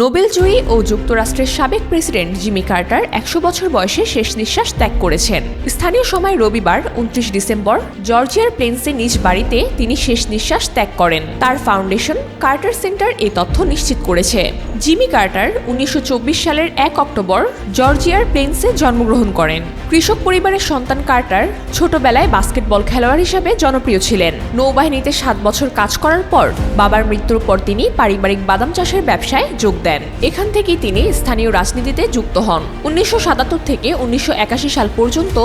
নোবেলজয়ী ও যুক্তরাষ্ট্রের সাবেক president Jimmy Carter একশো বছর বয়সে শেষ নিঃশ্বাস ত্যাগ করেছেন। স্থানীয় সময় রবিবার, উনত্রিশ ডিসেম্বর, জর্জিয়ার প্লেন্সে নিজ বাড়িতে তিনি শেষ নিঃশ্বাস ত্যাগ করেন। তার ফাউন্ডেশন কার্টার সেন্টার এই তথ্য নিশ্চিত করেছে। জিমি কার্টার উনিশশো চব্বিশ সালের এক অক্টোবর জর্জিয়ার প্লেন্সে জন্মগ্রহণ করেন। কৃষক পরিবারের সন্তান কার্টার ছোটবেলায় বাস্কেটবল খেলোয়াড় হিসাবে জনপ্রিয় ছিলেন। নৌবাহিনীতে সাত বছর কাজ করার পর বাবার মৃত্যুর পর তিনি পারিবারিক বাদাম চাষের ব্যবসায় যোগ দেন। এখান থেকেই তিনি স্থানীয় রাজনীতিতে যুক্ত হন। উনিশশো সাতাত্তর থেকে উনিশশো একাশি সাল পর্যন্ত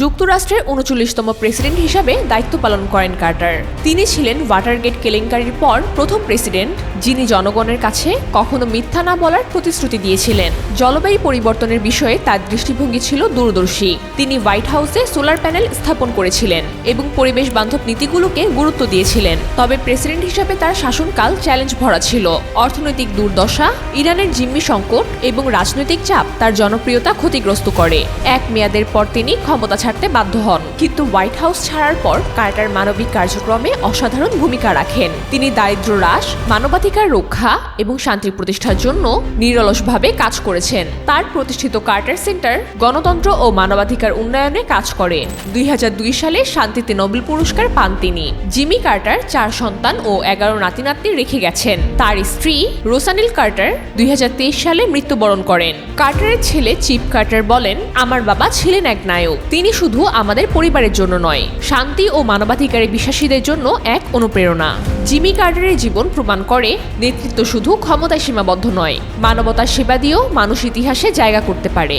যুক্তরাষ্ট্রের উনচল্লিশতম প্রেসিডেন্ট হিসাবে দায়িত্ব পালন করেন কার্টার। তিনি ছিলেন ওয়াটারগেট কেলেঙ্কারির পর প্রথম প্রেসিডেন্ট, যিনি জনগণের কাছে কখনো মিথ্যা না বলার প্রতিশ্রুতি দিয়েছিলেন। জলবায়ু পরিবর্তনের বিষয়ে তার দৃষ্টিভঙ্গি ছিল দূরদর্শী। তিনি হোয়াইট হাউসে সোলার প্যানেল স্থাপন করেছিলেন এবং পরিবেশ বান্ধব নীতিগুলোকে গুরুত্ব দিয়েছিলেন। তবে প্রেসিডেন্ট হিসাবে তার শাসনকাল চ্যালেঞ্জ ভরা ছিল। অর্থনৈতিক দুর্দশা ইরানের জিম্মি সংকট এবং রাজনৈতিক চাপ তার জনপ্রিয়তা ক্ষতিগ্রস্ত করে। এক মেয়াদের পর তিনি ক্ষমতা ছাড়তে বাধ্য হন। কিন্তু হোয়াইট হাউস ছাড়ার পর কার্টার মানবিক কার্যক্রমে অসাধারণ ভূমিকা রাখেন। তিনি দারিদ্র হ্রাস, মানবাধিকার রক্ষা এবং শান্তি প্রতিষ্ঠার জন্য নিরলসভাবে কাজ করেছেন। তার প্রতিষ্ঠিত কার্টার সেন্টার গণতন্ত্র ও মানবাধিকার উন্নয়নে কাজ করে। দুই হাজার দুই সালে শান্তিতে নোবেল পুরস্কার পান তিনি। জিমি কার্টার চার সন্তান ও এগারো নাতি নাতনি রেখে গেছেন। তার স্ত্রী রোসানিল কার্টার দুই সালে মৃত্যুবরণ করেন। কার্টারের ছেলে চিপ কার্টার বলেন, আমার বাবা ছিলেন এক নায়ক। তিনি শুধু আমাদের পরিবারের জন্য নয়, শান্তি ও মানবাধিকারে বিশ্বাসীদের জন্য এক অনুপ্রেরণা। জিমি কার্টারের জীবন প্রমাণ করে, নেতৃত্ব শুধু ক্ষমতায় সীমাবদ্ধ নয়, মানবতার সেবা দিয়েও মানুষ ইতিহাসে জায়গা করতে পারে।